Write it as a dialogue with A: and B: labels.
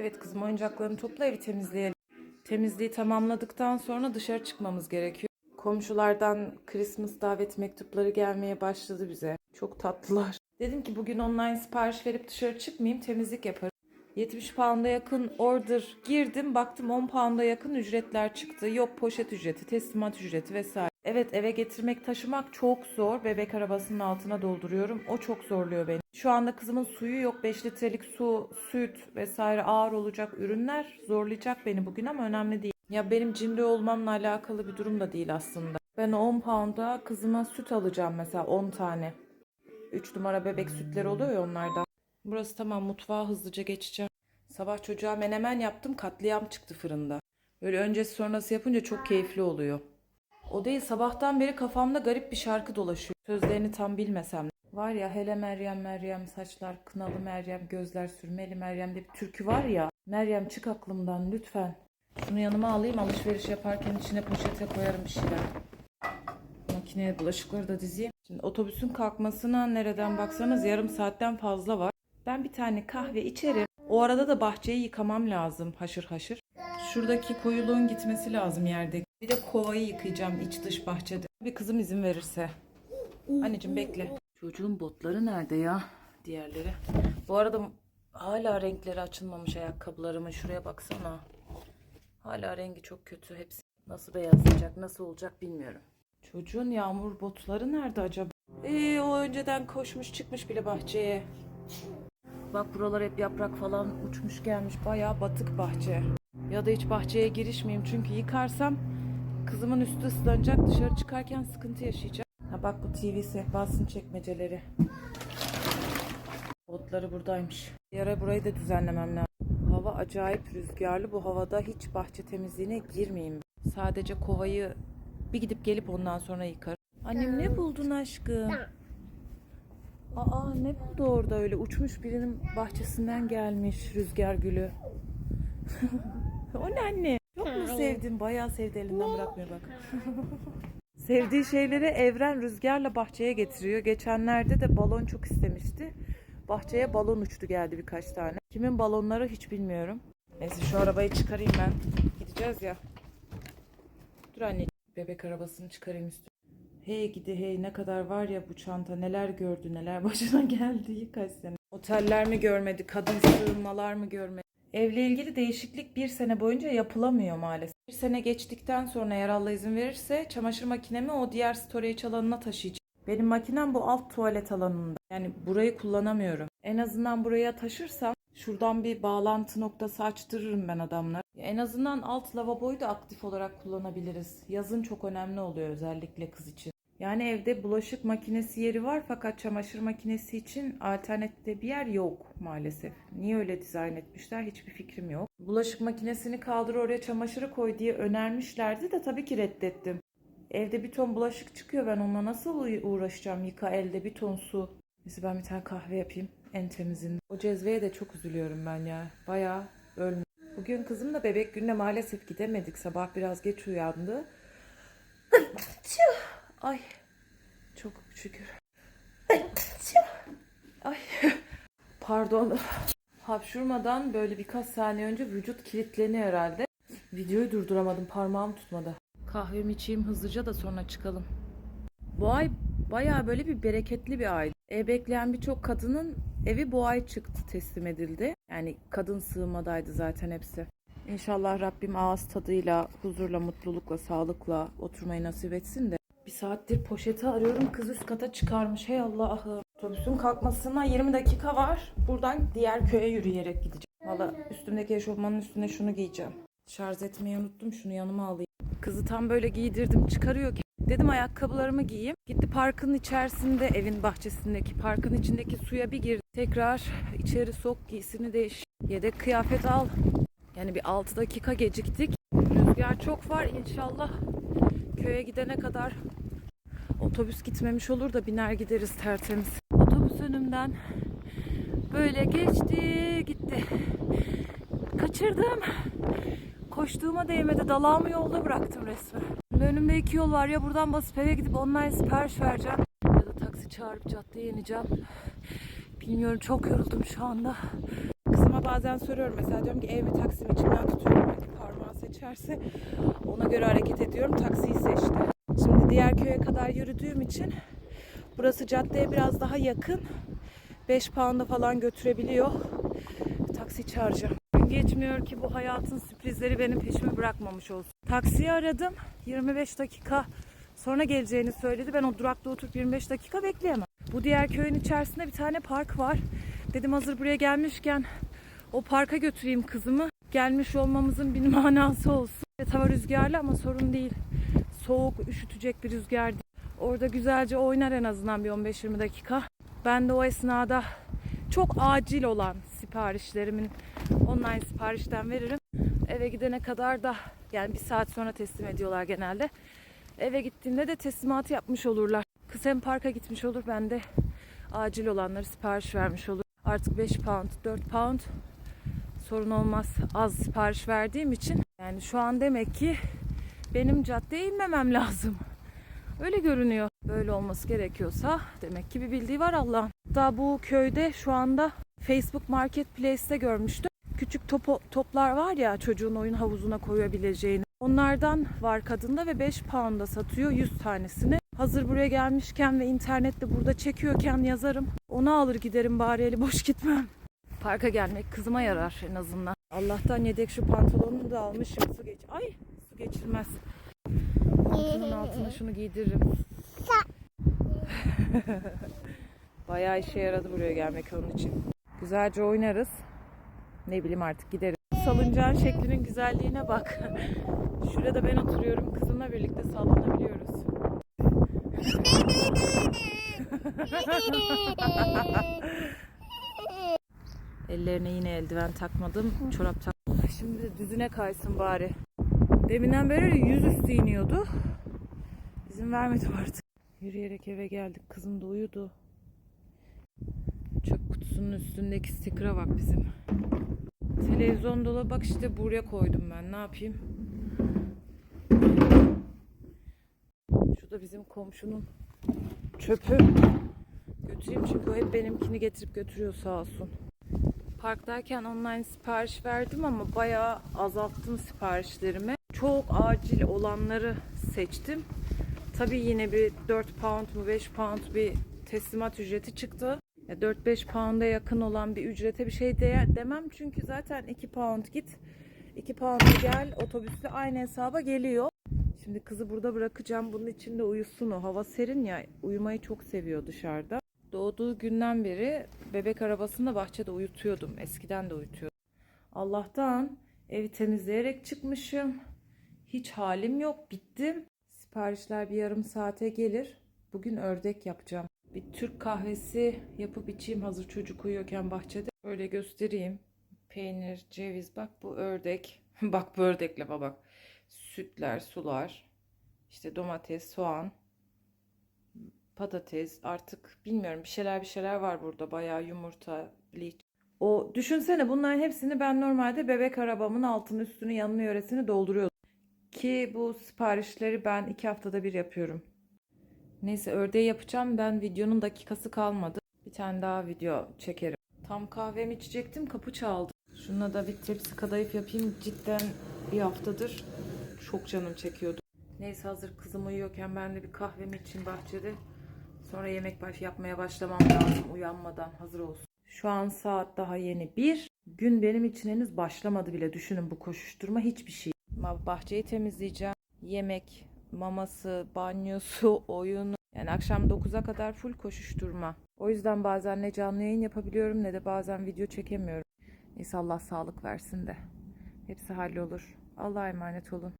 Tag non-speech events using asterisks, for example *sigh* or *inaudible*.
A: Evet kızım oyuncaklarını topla evi temizleyelim. Temizliği tamamladıktan sonra dışarı çıkmamız gerekiyor. Komşulardan Christmas davet mektupları gelmeye başladı bize. Çok tatlılar. Dedim ki bugün online sipariş verip dışarı çıkmayayım temizlik yaparım. 70 pound'a yakın order girdim. Baktım 10 pound'a yakın ücretler çıktı. Yok poşet ücreti, teslimat ücreti vesaire. Evet eve getirmek taşımak çok zor. Bebek arabasının altına dolduruyorum. O çok zorluyor beni. Şu anda kızımın suyu yok. 5 litrelik su, süt vesaire ağır olacak ürünler zorlayacak beni bugün ama önemli değil. Ya benim cimri olmamla alakalı bir durum da değil aslında. Ben 10 pound'a kızıma süt alacağım mesela 10 tane. 3 numara bebek sütleri oluyor ya onlardan. Burası tamam mutfağa hızlıca geçeceğim. Sabah çocuğa menemen yaptım katliam çıktı fırında. Böyle öncesi sonrası yapınca çok keyifli oluyor. O değil sabahtan beri kafamda garip bir şarkı dolaşıyor. Sözlerini tam bilmesem. Var ya hele Meryem Meryem saçlar kınalı Meryem gözler sürmeli Meryem diye bir türkü var ya. Meryem çık aklımdan lütfen. Şunu yanıma alayım alışveriş yaparken içine poşete koyarım bir şeyler. Makineye bulaşıkları da dizeyim. Şimdi otobüsün kalkmasına nereden baksanız yarım saatten fazla var. Ben bir tane kahve içerim. O arada da bahçeyi yıkamam lazım haşır haşır. Şuradaki koyuluğun gitmesi lazım yerde. Bir de kovayı yıkayacağım iç dış bahçede. Bir kızım izin verirse. Anneciğim bekle. Çocuğun botları nerede ya? Diğerleri. Bu arada hala renkleri açılmamış ayakkabılarımın. Şuraya baksana. Hala rengi çok kötü. Hepsi nasıl beyazlayacak, nasıl olacak bilmiyorum. Çocuğun yağmur botları nerede acaba? Ee, o önceden koşmuş çıkmış bile bahçeye. Bak buralar hep yaprak falan uçmuş gelmiş. Bayağı batık bahçe. Ya da hiç bahçeye girişmeyeyim çünkü yıkarsam kızımın üstü ıslanacak. Dışarı çıkarken sıkıntı yaşayacak. Ha bak bu TV sehpasının çekmeceleri. Botları buradaymış. Bir burayı da düzenlemem lazım. Hava acayip rüzgarlı. Bu havada hiç bahçe temizliğine girmeyeyim. Sadece kovayı bir gidip gelip ondan sonra yıkarım. Annem ne buldun aşkım? Aa ne buldu orada öyle? Uçmuş birinin bahçesinden gelmiş rüzgar gülü. *laughs* o ne anne? Sevdin? Bayağı sevdi elinden bırakmıyor bak. *laughs* Sevdiği şeyleri evren rüzgarla bahçeye getiriyor. Geçenlerde de balon çok istemişti. Bahçeye balon uçtu geldi birkaç tane. Kimin balonları hiç bilmiyorum. Neyse şu arabayı çıkarayım ben. Gideceğiz ya. Dur anne. Bebek arabasını çıkarayım üstüne. Hey gidi hey ne kadar var ya bu çanta neler gördü neler başına *laughs* geldi kaç sene. Oteller mi görmedi kadın sığınmalar mı görmedi. Evle ilgili değişiklik bir sene boyunca yapılamıyor maalesef. Bir sene geçtikten sonra eğer Allah izin verirse çamaşır makinemi o diğer storage alanına taşıyacağım. Benim makinem bu alt tuvalet alanında. Yani burayı kullanamıyorum. En azından buraya taşırsam şuradan bir bağlantı noktası açtırırım ben adamlar. En azından alt lavaboyu da aktif olarak kullanabiliriz. Yazın çok önemli oluyor özellikle kız için. Yani evde bulaşık makinesi yeri var fakat çamaşır makinesi için alternatifte bir yer yok maalesef. Niye öyle dizayn etmişler hiçbir fikrim yok. Bulaşık makinesini kaldır oraya çamaşırı koy diye önermişlerdi de tabii ki reddettim. Evde bir ton bulaşık çıkıyor ben onunla nasıl uğraşacağım yıka elde bir ton su. Neyse ben bir tane kahve yapayım en temizinde. O cezveye de çok üzülüyorum ben ya. Bayağı ölmüş. Bugün kızım da bebek gününe maalesef gidemedik. Sabah biraz geç uyandı. Ay çok şükür. Ay *laughs* pardon. Hapşurmadan böyle birkaç saniye önce vücut kilitleniyor herhalde. Videoyu durduramadım parmağım tutmadı. Kahvemi içeyim hızlıca da sonra çıkalım. Bu ay bayağı böyle bir bereketli bir ay. Ev bekleyen birçok kadının evi bu ay çıktı teslim edildi. Yani kadın sığınmadaydı zaten hepsi. İnşallah Rabbim ağız tadıyla, huzurla, mutlulukla, sağlıkla oturmayı nasip etsin de. Bir saattir poşeti arıyorum. Kız üst kata çıkarmış. Hey Allah'ım. Otobüsün kalkmasına 20 dakika var. Buradan diğer köye yürüyerek gideceğim. Valla üstümdeki eşofmanın üstüne şunu giyeceğim. Şarj etmeyi unuttum. Şunu yanıma alayım. Kızı tam böyle giydirdim çıkarıyor ki. Dedim ayakkabılarımı giyeyim. Gitti parkın içerisinde evin bahçesindeki parkın içindeki suya bir girdi. Tekrar içeri sok giysini değiş. Yedek kıyafet al. Yani bir 6 dakika geciktik. Rüzgar çok var inşallah. Köye gidene kadar otobüs gitmemiş olur da biner gideriz tertemiz. Otobüs önümden böyle geçti gitti. Kaçırdım. Koştuğuma değmedi. Dalağımı yolda bıraktım resmen. Önümde iki yol var. Ya buradan basıp eve gidip online sipariş vereceğim. Ya da taksi çağırıp caddeye ineceğim. Bilmiyorum çok yoruldum şu anda. Kızım Kızıma bazen soruyorum mesela diyorum ki ev mi taksi mi içimden tutuyorum. Seçerse ona göre hareket ediyorum. Taksiyi seçti. Şimdi diğer köye kadar yürüdüğüm için burası caddeye biraz daha yakın. 5 pound'a falan götürebiliyor. Taksi çağıracağım. Geçmiyor ki bu hayatın sürprizleri benim peşimi bırakmamış olsun. Taksiyi aradım. 25 dakika sonra geleceğini söyledi. Ben o durakta oturup 25 dakika bekleyemem. Bu diğer köyün içerisinde bir tane park var. Dedim hazır buraya gelmişken o parka götüreyim kızımı. Gelmiş olmamızın bir manası olsun. Evet hava rüzgarlı ama sorun değil. Soğuk, üşütecek bir rüzgar değil. Orada güzelce oynar en azından bir 15-20 dakika. Ben de o esnada çok acil olan siparişlerimin online siparişten veririm. Eve gidene kadar da yani bir saat sonra teslim ediyorlar genelde. Eve gittiğimde de teslimatı yapmış olurlar. Kız hem parka gitmiş olur ben de acil olanları sipariş vermiş olur. Artık 5 pound, 4 pound sorun olmaz. Az sipariş verdiğim için yani şu an demek ki benim caddeye inmemem lazım. Öyle görünüyor. Böyle olması gerekiyorsa demek ki bir bildiği var Allah'ın. Daha bu köyde şu anda Facebook Marketplace'te görmüştüm. Küçük topo, toplar var ya çocuğun oyun havuzuna koyabileceğini. Onlardan var kadında ve 5 pound'a satıyor 100 tanesini. Hazır buraya gelmişken ve internette burada çekiyorken yazarım. Onu alır giderim bari eli boş gitmem. Parka gelmek kızıma yarar en azından. Allah'tan yedek şu pantolonumu da almışım. Su geç. Ay su geçirmez. Altının altına şunu giydiririm. *laughs* Bayağı işe yaradı buraya gelmek onun için. Güzelce oynarız. Ne bileyim artık gideriz. Salıncağın şeklinin güzelliğine bak. *laughs* Şurada ben oturuyorum. Kızımla birlikte sallanabiliyoruz. *laughs* Ellerine yine eldiven takmadım. Çorap tak. Şimdi de düzüne kaysın bari. Deminden beri yüzüstü iniyordu. İzin vermedim artık. Yürüyerek eve geldik. Kızım da uyudu. Çöp kutusunun üstündeki stikra bak bizim. Televizyon dolabı bak işte buraya koydum ben. Ne yapayım? Şu da bizim komşunun çöpü. Götüreyim çünkü o hep benimkini getirip götürüyor sağ olsun. Parktayken online sipariş verdim ama bayağı azalttım siparişlerimi. Çok acil olanları seçtim. Tabii yine bir 4 pound mu 5 pound bir teslimat ücreti çıktı. Ya 4-5 pound'a yakın olan bir ücrete bir şey de demem çünkü zaten 2 pound git 2 pound gel otobüsle aynı hesaba geliyor. Şimdi kızı burada bırakacağım. Bunun için de uyusun o. Hava serin ya. Uyumayı çok seviyor dışarıda. Doğduğu günden beri bebek arabasında bahçede uyutuyordum. Eskiden de uyutuyordum. Allah'tan evi temizleyerek çıkmışım. Hiç halim yok. Bittim. Siparişler bir yarım saate gelir. Bugün ördek yapacağım. Bir Türk kahvesi yapıp içeyim hazır çocuk uyuyorken bahçede. Öyle göstereyim. Peynir, ceviz bak bu ördek. *laughs* bak bu ördekle bak. Sütler, sular. işte domates, soğan, patates artık bilmiyorum bir şeyler bir şeyler var burada. Bayağı yumurta, liç. O düşünsene bunların hepsini ben normalde bebek arabamın altını üstünü yanını yöresini dolduruyordum. Ki bu siparişleri ben iki haftada bir yapıyorum. Neyse ördeği yapacağım. Ben videonun dakikası kalmadı. Bir tane daha video çekerim. Tam kahvemi içecektim. Kapı çaldı. Şuna da bir tepsi kadayıf yapayım. Cidden bir haftadır çok canım çekiyordu. Neyse hazır kızım uyuyorken ben de bir kahvemi için bahçede. Sonra yemek baş yapmaya başlamam lazım uyanmadan hazır olsun. Şu an saat daha yeni bir. Gün benim için henüz başlamadı bile. Düşünün bu koşuşturma hiçbir şey. Bahçeyi temizleyeceğim. Yemek, maması, banyosu, *laughs* oyunu. Yani akşam 9'a kadar full koşuşturma. O yüzden bazen ne canlı yayın yapabiliyorum ne de bazen video çekemiyorum. Neyse Allah sağlık versin de. Hepsi hallolur. Allah'a emanet olun.